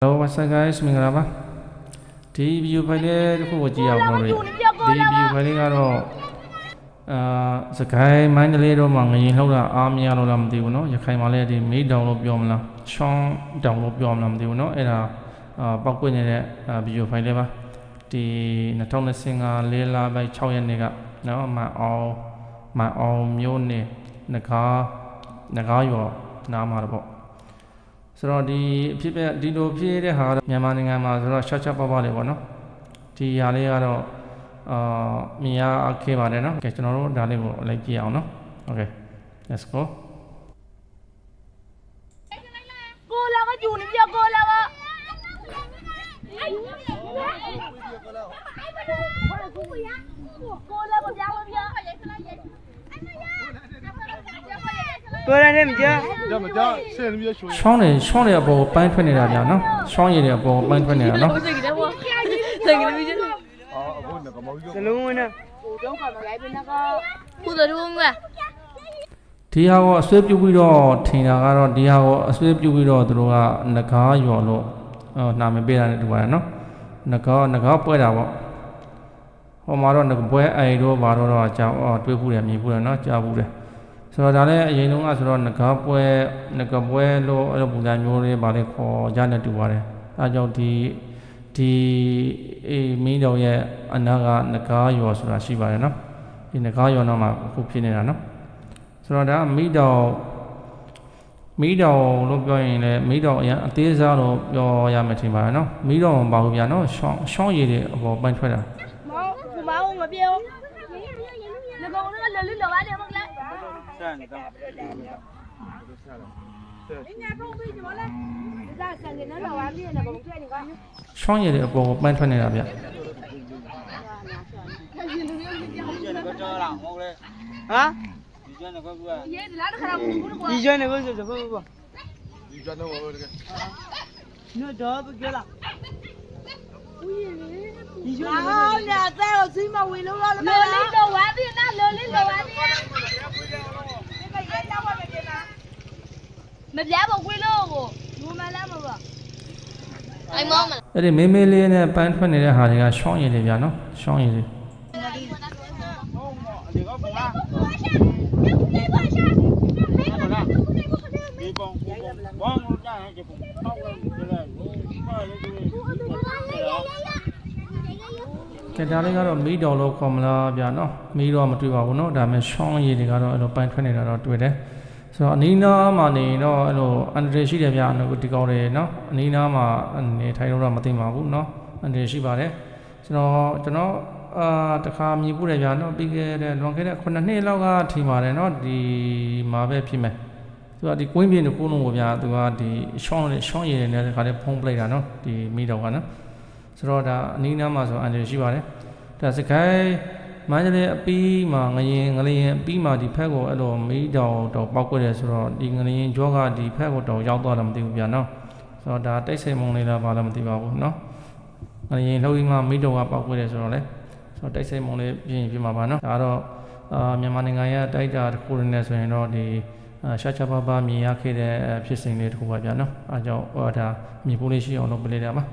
Hello what's up guys မင်္ဂလာပါဒီ view file လေးတစ်ခုကိုကြည့်အောင်လို့ဒီ view file လေးကတော့အာစကိုင်းမိုင်းကလေးတော့မှငရင်လောက်တာအားမရလို့လားမသိဘူးเนาะရခိုင်မှာလည်းဒီမေးတောင်လို့ပြောမလားရှောင်းတောင်လို့ပြောမလားမသိဘူးเนาะအဲ့ဒါအာပောက်ကွက်နေတဲ့ view file လေးပါဒီ2025လေးလပိုင်း6ရက်နေ့ကเนาะမအောင်မအောင်မျိုးနေငကားငကားရောနားမှာတော့ပေါ့ ဆိုတော့ဒီအဖြစ်ပဲဒီလိုဖြစ်တဲ့ဟာကတော့မြန်မာနိုင်ငံမှာဆိုတော့ရှော့ချပပလေးပေါ့နော်ဒီဟာလေးကတော့အာမြင်ရခဲ့ပါတယ်နော်ကဲကျွန်တော်တို့ဒါလေးကိုလိုက်ကြည့်အောင်နော်โอเค let's go ကိုလာကယူနေပြကိုလာကကိုလာကပြောင်းပြ ာင်း ကိုရနဲ့မကြောက်ကြောက်မကြောက်ဆယ်ပြီးရွှေရှောင်းနေရှောင်းနေအပေါ်ကိုပိုင်းထွက်နေတာဗျာနော်ရှောင်းရည်တွေအပေါ်ကိုပိုင်းထွက်နေတာနော်ဟုတ်ကဲ့ဒါပေါ့ဆယ်ကလေးကြီးအော်အခုငါကမောက်ကြီးကလုံးဝင်နေဟိုတော့ကမလိုက်ဘဲနဲ့ကခုတော့ဒီကောင်ကဒီဟာကိုအဆွေးပြုပြီးတော့ထင်တာကတော့ဒီဟာကိုအဆွေးပြုပြီးတော့သူတို့ကငကားယော်လို့နာမည်ပေးတာနဲ့တူပါတယ်နော်ငကားငကားပွဲတာပေါ့ဟောမှာတော့ငပွဲအိုင်တော့ဘာတော့တော့ကြောင်းတွေ့ဘူးတယ်မြင်ဘူးတယ်နော်ကြားဘူးတယ် ဆိုတော့ဒါလည်းအရင်တုန်းကဆိုတော့ငကားပွဲငကားပွဲလို့အဲ့လိုပုံစံမျိုးလေးဗာလေးခေါ်ကြနဲ့တူပါတယ်အဲကြောင့်ဒီဒီအေးမင်းတော်ရဲ့အနာကငကားရော်ဆိုတာရှိပါတယ်နော်ဒီငကားရော်တော့မှအခုဖြစ်နေတာနော်ဆိုတော့ဒါကမိတောင်မိတောင်လို့ပြောရင်လည်းမိတောင်အရင်အသေးစားလို့ပြောရမယ်ထင်ပါတယ်နော်မိတောင်မပါဘူးဗျာနော်ရှောင်းရှောင်းရည်တွေအပေါ်ပန်းထွက်တာမောင်ကမောင်မပြောငကောင်ကလည်းလွတ်လောရတယ်မဟုတ်လားဆန်တော့ညတော့ပြီးကြလားဒါဆန်ကနေတော့ ဝမ်းပြနေကောင်တွေ့နေက ရှောင်းရည်တွေအပေါ်ကိုပန်းထွက်နေတာဗျ ဒီကျန်ကိုကြောလာဟုတ်လေဟာဒီကျန်ကိုက ရေးလာတဲ့ခါကဘူးကွာ ဒီကျန်ကိုဆိုတော့ဘော 你讲的我这个， နော်တော့ဘကြလားဒီကျန် ဟောညာတဲ့ကိုစီးမဝင်လို့လားလောလေးတော့ဝမ်း မပြဘူးကွေးလို့ကိုဘူမလာမပါအိုင်မောင်မအဲ့ဒီမေးမေးလေးနဲ့ပန်းထွက်နေတဲ့ဟာတွေကရှောင်းရည်တွေဗျာနော်ရှောင်းရည်တွေဒီကောကလားဒီပုံဘောင်းကြတယ်ဒီပုံဟောက်လို့ဒီလေဘာလို့ဒီကဲဒါလေးကတော့မိတော်လို့ခေါ်မလားဗျာနော်မိတော့မတွေ့ပါဘူးနော်ဒါပေမဲ့ရှောင်းရည်တွေကတော့အဲ့လိုပန်းထွက်နေတာတော့တွေ့တယ် ဆိုတော့အနီးနားမှာနေရင်တော့အဲ့လိုအန်ဒရရှိတယ်ဗျာအဲ့လိုဒီကောင်တွေနော်အနီးနားမှာနေထိုင်လို့တော့မသိပါဘူးနော်အန်ဒရရှိပါတယ်ကျွန်တော်ကျွန်တော်အာတခါမြင်ဖို့တယ်ဗျာနော်ပြီးခဲ့တဲ့လွန်ခဲ့တဲ့9နှစ်လောက်ကထင်ပါတယ်နော်ဒီမှာပဲဖြစ်မယ်သူကဒီကွင်းပြင်းတစ်ခုလုံးကိုဗျာသူကဒီရှောင်းရှောင်းရည်တွေနဲ့တခါလေးဖုံးပလိုက်တာနော်ဒီမိတော်ကနော်ဆိုတော့ဒါအနီးနားမှာဆိုအန်ဒရရှိပါတယ်ဒါစကိုင်း မန္တလေးအပီးမှာငရင်ငလျင်အပီးမှာဒီဖက်ကိုအဲ့လိုမီးတောင်တော့ပောက်ကွက်တယ်ဆိုတော့ဒီငလျင်ကြောကဒီဖက်ကိုတော့ရောက်သွားတယ်မသိဘူးဗျာနော်ဆိုတော့ဒါတိတ်ဆိတ်မုံလေးလားဘာလဲမသိပါဘူးနော်ငလျင်လှုပ်ပြီးမှမီးတောင်ကပောက်ကွက်တယ်ဆိုတော့လေဆိုတော့တိတ်ဆိတ်မုံလေးပြင်ပြင်မှာပါနော်ဒါတော့အာမြန်မာနိုင်ငံရဲ့တိုက်တာတစ်ခုနဲ့ဆိုရင်တော့ဒီအာရှာချပါပါမြင်ရခဲ့တဲ့ဖြစ်စဉ်လေးတစ်ခုပါဗျာနော်အဲကြောင့်ဟောဒါမြေပုံးလေးရှိအောင်လုပ်ပလေးတယ်ပါ